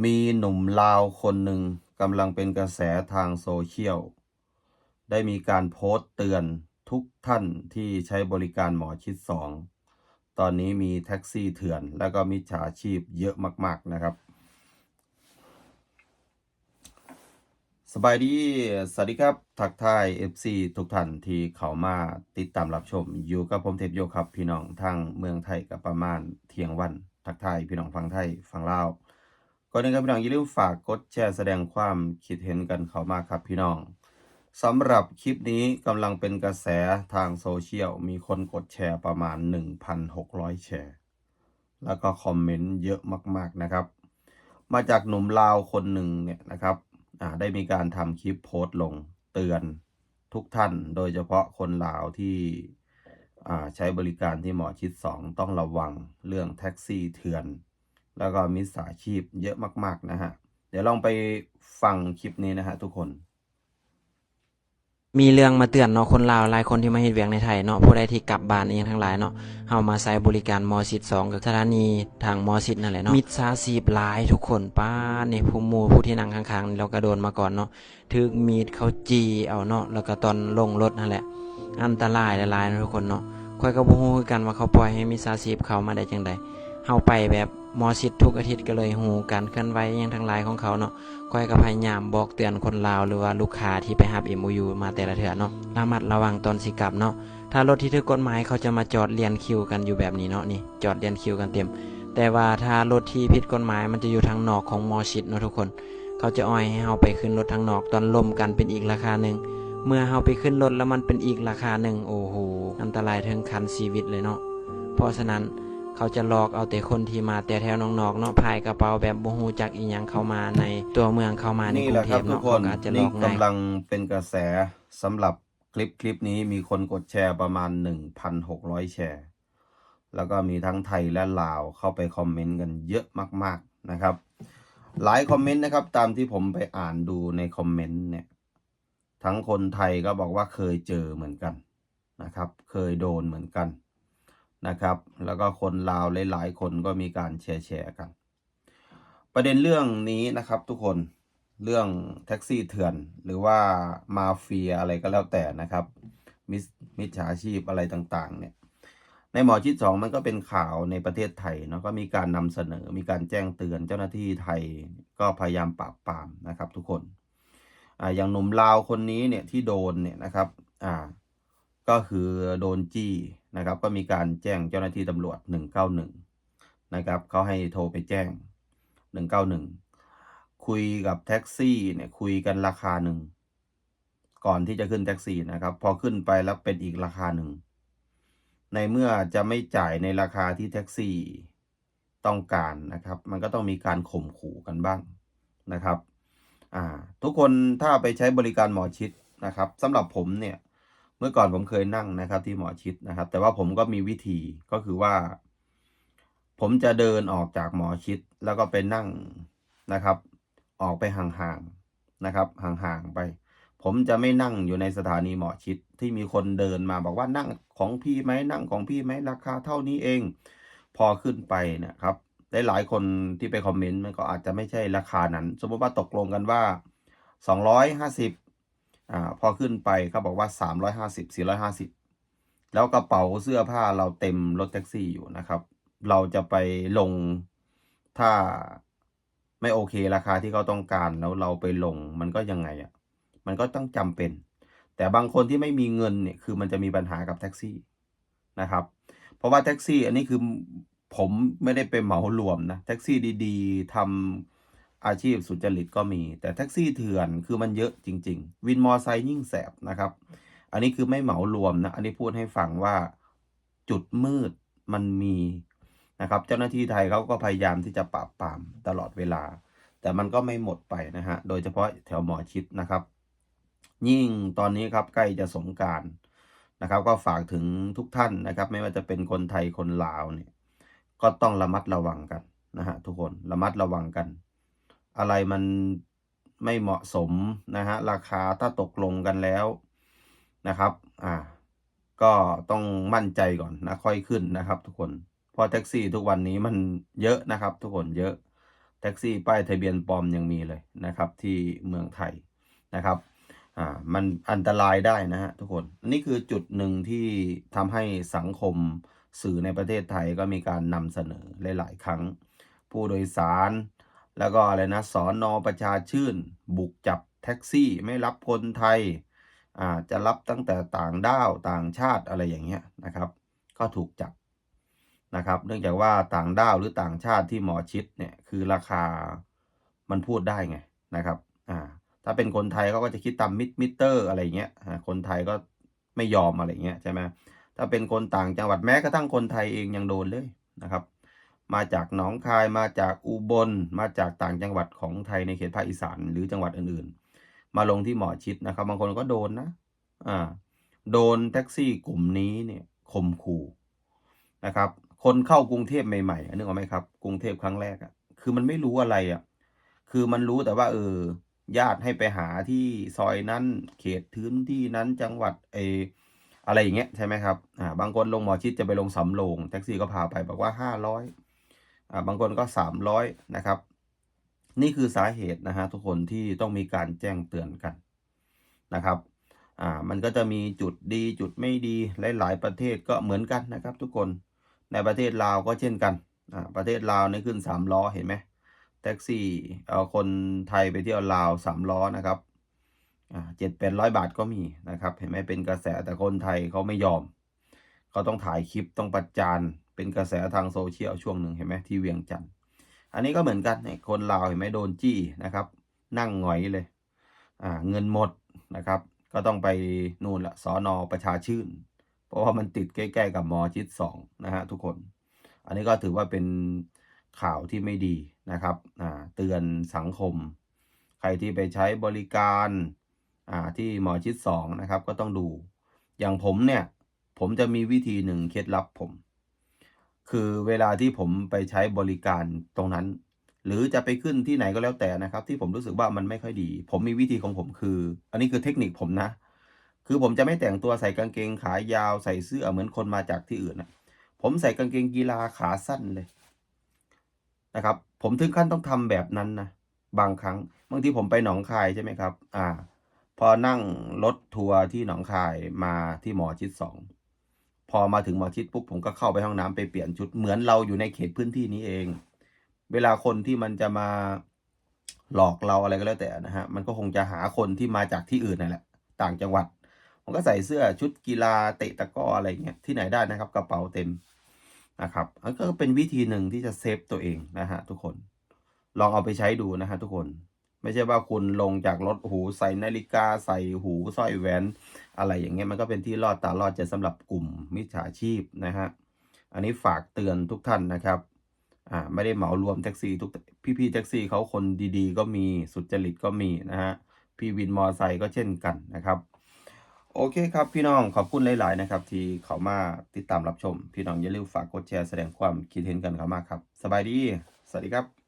มีหนุ่มลาวคนหนึ่งกำลังเป็นกระแสทางโซเชียล ได้มีการโพสต์เตือนทุกท่านที่ใช้บริการหมอชิดสองตอนนี้มีแท็กซี่เถื่อนแล้วก็มิจฉาชีพเยอะมาก ๆ นะครับ สบายดี สวัสดีครับ ทักทาย FC ทุกท่านที่เข้ามาติดตามรับชม อยู่กับผมเทพโยครับ พี่น้องทางเมืองไทยกับประมาณเที่ยงวัน ทักทายพี่น้องฟังไทยฟังลาว ก่อนอื่นครับพี่น้องอย่าลืมฝากกดแชร์แสดงความคิดเห็นกันเข้ามาครับพี่น้องสำหรับคลิปนี้กำลังเป็นกระแสทางโซเชียล มีคนกดแชร์ประมาณ 1,600 แชร์ แล้วก็คอมเมนต์เยอะมากๆนะครับ มาจากหนุ่มลาวคนหนึ่งเนี่ยนะครับได้มีการทำคลิปโพสต์ลงเตือนทุกท่าน โดยเฉพาะคนลาวที่ใช้บริการที่หมอชิด 2 ต้องระวังเรื่องแท็กซี่เถื่อน แล้วก็มิจฉาชีพเยอะมาก ๆ นะฮะ เดี๋ยวลองไปฟังคลิปนี้นะฮะทุกคน มีเรื่องมาเตือนเนาะคนลาวหลายคนที่มาเฮ็ดเวียกในไทยเนาะผู้ใดที่กลับบ้านเองทั้งหลายเนาะเฮามาใช้บริการมอสิต2กับสถานีทางมอสิตนั่นแหละเนาะมิจฉาชีพหลายทุกคนป้านี่ผู้หมู่ผู้ที่นั่งข้างๆนี่เราก็โดนมาก่อนเนาะถึกมีดเขาจี้เอาเนาะแล้วก็ตอนลงรถนั่นแหละ อันตรายหลายๆนะทุกคนเนาะค่อยก็บ่ฮู้คือกันว่าเขาปล่อยให้มิจฉาชีพเข้ามาได้จังไดเฮาไปแบบ มอสิตทุกอาทิตย์ก็เลยฮูการเคลื่อนไหวอหยังทั้งหลายของเขาเนาะก้อยก็พยายามบอกเตือนคนลาวหรือว่าลูกค้าที่ไปรับ MOU มาแต่ละเถื่อเนาะระมัดระวังตอนสิกลับเนาะถ้ารถที่ถูกกฎหมายเขาจะมาจอดเรียนคิวกันอยู่แบบนี้เนาะนี่จอดเรียนคิวกันเต็ม แต่ว่าถ้ารถที่ผิดกฎหมายมันจะอยู่ทางนอกของมอชิดเนาะทุกคน เขาจะอ้อยให้เฮาไปขึ้นรถทางนอกตอนลมกันเป็นอีกราคาหนึ่งเมื่อเฮาไปขึ้นรถแล้วมันเป็นอีกราคาหนึ่งโอ้โหอันตรายถึงคันชีวิตเลยเนาะเพราะฉะนั้น เขาจะหลอกเอาแต่คนที่มาแต่แถวนอกๆเนาะพายกระเป๋าแบบบ่ฮู้จักอีหยังเข้ามาในตัวเมืองเข้ามาในนี่กรุแหงละเทครับพทุกเนาะคนเขาก็อาจจะหลนี่อกง่ายกำลังเป็นกระแสสำหรับคลิปคลิปนี้มีคนกดแชร์ประมาณ 1,600 แชร์ แล้วก็มีทั้งไทยและลาวเข้าไปคอมเมนต์กันเยอะมาก ๆนะครับ หลายคอมเมนต์นะครับ ตามที่ผมไปอ่านดูในคอมเมนต์เนี่ย ทั้งคนไทยก็บอกว่าเคยเจอเหมือนกันนะครับ เคยโดนเหมือนกัน นะครับ แล้วก็คนลาวหลาย ๆ คนก็มีการแชร์แชร์กัน ประเด็นเรื่องนี้นะครับทุกคนเรื่องแท็กซี่เถื่อน หรือว่ามาเฟียอะไรก็แล้วแต่นะครับมิมิจฉาชีพอะไรต่างๆ เนี่ยในหมอชิดสองมันก็เป็นข่าวในประเทศไทยเนาะก็มีการนำเสนอมีการแจ้งเตือนเจ้าหน้าที่ไทยก็พยายามปราบปรามนะครับ ทุกคนอ่าอย่างหนุ่มลาวคนนี้เนี่ยที่โดนเนี่ยนะครับอ่าก็คือโดนจี้ นะครับ ก็มีการแจ้งเจ้าหน้าที่ตำรวจ 191 นะครับเขาให้โทรไปแจ้ง 191 คุยกับแท็กซี่เนี่ยคุยกันราคาหนึ่ง ก่อนที่จะขึ้นแท็กซี่นะครับ พอขึ้นไปแล้วเป็นอีกราคาหนึ่ง ในเมื่อจะไม่จ่ายในราคาที่แท็กซี่ต้องการนะครับ มันก็ต้องมีการข่มขู่กันบ้างนะครับ อ่า ทุกคนถ้าไปใช้บริการหมอชิดนะครับสำหรับผมเนี่ย มื่อก่อนผมเคยนั่งนะครับ ที่หมอชิดนะครับ แต่ว่าผมก็มีวิธีก็คือว่า ผมจะเดินออกจากหมอชิดแล้วก็ไปนั่งนะครับ ออกไปห่างๆนะครับ ห่างๆไป ผมจะไม่นั่งอยู่ในสถานีหมอชิดที่มีคนเดินมาบอกว่านั่งของพี่ไหมนั่งของพี่ไหมราคาเท่านี้เอง พอขึ้นไปเนะครับได้หลายคนที่ไปคอมเมนต์มันก็อาจจะไม่ใช่ราคานั้น สมมติว่าตกลงกันว่า250อ่า พอขึ้นไปเขาบอกว่า 350 450 แล้วกระเป๋าเสื้อผ้าเราเต็มรถแท็กซี่อยู่นะครับ เราจะไปลงถ้าไม่โอเคราคาที่เขาต้องการแล้วเราไปลงมันก็ยังไงอะ่ะมันก็ต้องจำเป็น แต่บางคนที่ไม่มีเงินเนี่ยคือมันจะมีปัญหากับแท็กซี่นะครับ เพราะว่าแท็กซี่อันนี้คือผมไม่ได้ไปเหมารวมนะแท็กซี่ดี ๆทำ อาชีพสุจริตก็มี แต่แท็กซี่เถื่อนคือมันเยอะจริง ๆ วินมอไซค์ยิ่งแสบนะครับ อันนี้คือไม่เหมารวมนะ อันนี้พูดให้ฟังว่าจุดมืดมันมีนะครับ เจ้าหน้าที่ไทยเขาก็พยายามที่จะปราบปรามตลอดเวลา แต่มันก็ไม่หมดไปนะฮะ โดยเฉพาะแถวหมอชิดนะครับ ยิ่งตอนนี้ครับใกล้จะสงการนะครับ ก็ฝากถึงทุกท่านนะครับ ไม่ว่าจะเป็นคนไทยคนลาวเนี่ย ก็ต้องระมัดระวังกันนะฮะทุกคนระมัดระวังกัน อะไรมันไม่เหมาะสมนะฮะราคาถ้าตกลงกันแล้วนะครับอ่าก็ต้องมั่นใจก่อนนะค่อยขึ้นนะครับ ทุกคนเพราะแท็กซี่ทุกวันนี้มันเยอะนะครับ ทุกคนเยอะแท็กซี่ป้ายทะเบียนปลอมยังมีเลยนะครับ ที่เมืองไทยนะครับอ่ามันอันตรายได้นะฮะทุกคนนี่คือจุดหนึ่งที่ทำให้สังคมสื่อในประเทศไทยก็มีการนำเสนอหลาย ๆ ครั้ง ผู้โดยสาร แล้วก็อะไรนะสอนอประชาชื่น บุกจับแท็กซี่ไม่รับคนไทยอ่าจะรับตั้งแต่ต่างด้าวต่างชาติอะไรอย่างเงี้ยนะครับ ก็ถูกจับนะครับ เนื่องจากว่าต่างด้าวหรือต่างชาติที่หมอชิดเนี่ยคือราคามันพูดได้ไงนะครับอ่าถ้าเป็นคนไทยเขาก็จะคิดตามมิมิเตอร์อะไรเงี้ยอ่าคนไทยก็ไม่ยอมอะไรเงี้ยใช่ไหมถ้าเป็นคนต่างจังหวัดแม้กระทั่งคนไทยเองยังโดนเลยนะครับ มาจากหนองคายมาจากอุบล มาจากต่างจังหวัดของไทยในเขตภาคอีสานหรือจังหวัดอื่นๆ มาลงที่หมอชิดนะครับ บางคนก็โดนนะอ่าโดนแท็กซี่กลุ่มนี้เนี่ยข่มขู่นะครับ คนเข้ากรุงเทพใหม่ๆนึกออกไหมครับ กรุงเทพครั้งแรกอะ่ะคือมันไม่รู้อะไรอะ่ะคือมันรู้แต่ว่า เออญาติให้ไปหาที่ซอยนั้นเขตพื้นที่นั้นจังหวัดเออะไรอย่างเงี้ยใช่ไหมครับอ่าบางคนลงหมอชิดจะไปลงสำโรงแท็กซี่ก็พาไปบอกว่าห้าร้อย บางคนก็สามร้อยนะครับ นี่คือสาเหตุนะฮะทุกคนที่ต้องมีการแจ้งเตือนกันนะครับอ่ามันก็จะมีจุดดีจุดไม่ดีหลายๆประเทศก็เหมือนกันนะครับ ทุกคนในประเทศลาวก็เช่นกันอ่าประเทศลาวนี่ขึ้นสามล้อเห็นไหมแท็กซี่เอาคนไทยไปเที่ยวลาวสามล้อนะครับอ่าเจ็ดแปดร้อยบาทก็มีนะครับ เห็นไหมเป็นกระแสแต่คนไทยเขาไม่ยอมเขาต้องถ่ายคลิปต้องประจาน เป็นกระแสทางโซเชียลช่วงหนึ่งเห็นไหมที่เวียงจันทร์อันนี้ก็เหมือนกันเนี่ยคนลาวเห็นไหมโดนจี้นะครับ นั่งหงอยเลยอ่าเงินหมดนะครับ ก็ต้องไปนู่นละสอนอประชาชื่น เพราะว่ามันติดใกล้ๆกับมอชิดสองนะฮะทุกคน อันนี้ก็ถือว่าเป็นข่าวที่ไม่ดีนะครับอ่าเตือนสังคม ใครที่ไปใช้บริการอ่าที่หมอชิดสองนะครับ ก็ต้องดู อย่างผมเนี่ย ผมจะมีวิธีหนึ่งเคล็ดลับผม คือเวลาที่ผมไปใช้บริการตรงนั้น หรือจะไปขึ้นที่ไหนก็แล้วแต่นะครับ ที่ผมรู้สึกว่ามันไม่ค่อยดี ผมมีวิธีของผมคือ อันนี้คือเทคนิคผมนะ คือผมจะไม่แต่งตัวใส่กางเกงขายาวใส่เสื้อเหมือนคนมาจากที่อื่นนะผมใส่กางเกงกีฬาขาสั้นเลยนะครับ ผมถึงขั้นต้องทำแบบนั้นนะบางครั้งบางทีผมไปหนองคายใช่ไหมครับ อ่า พอนั่งรถทัวร์ที่หนองคายมาที่หมอชิดสอง พอมาถึงหมอชิดปุ๊บผมก็เข้าไปห้องน้ำไปเปลี่ยนชุดเหมือนเราอยู่ในเขตพื้นที่นี้เอง เวลาคนที่มันจะมาหลอกเราอะไรก็แล้วแต่นะฮะมันก็คงจะหาคนที่มาจากที่อื่นนั่นแหละ ต่างจังหวัดผมก็ใส่เสื้อชุดกีฬาเตะตะก้ออะไรเงี้ยที่ไหนได้นะครับ กระเป๋าเต็มนะครับอันก็เป็นวิธีหนึ่งที่จะเซฟตัวเองนะฮะทุกคน ลองเอาไปใช้ดูนะฮะทุกคน ไม่ใช่ว่าคุณลงจากรถหูใส่นาฬิกาใส่หูสร้อยแหวน อะไรอย่างเงี้ยมันก็เป็นที่รอดตาลอดใจสำหรับกลุ่มมิจฉาชีพนะฮะอันนี้ฝากเตือนทุกท่านนะครับอ่าไม่ได้เหมารวมแท็กซี่ทุกพี่ๆแท็กซี่เขาคนดีๆ ก็มีสุจริตก็มีนะฮะพี่วินมอไซค์ก็เช่นกันนะครับ โอเคครับพี่น้องขอบคุณหลาย ๆ นะครับ ที่เขามาติดตามรับชม พี่น้องอย่าลืมฝากกดแชร์แสดงความคิดเห็นกันเขามาครับ สบายดี สวัสดีครับ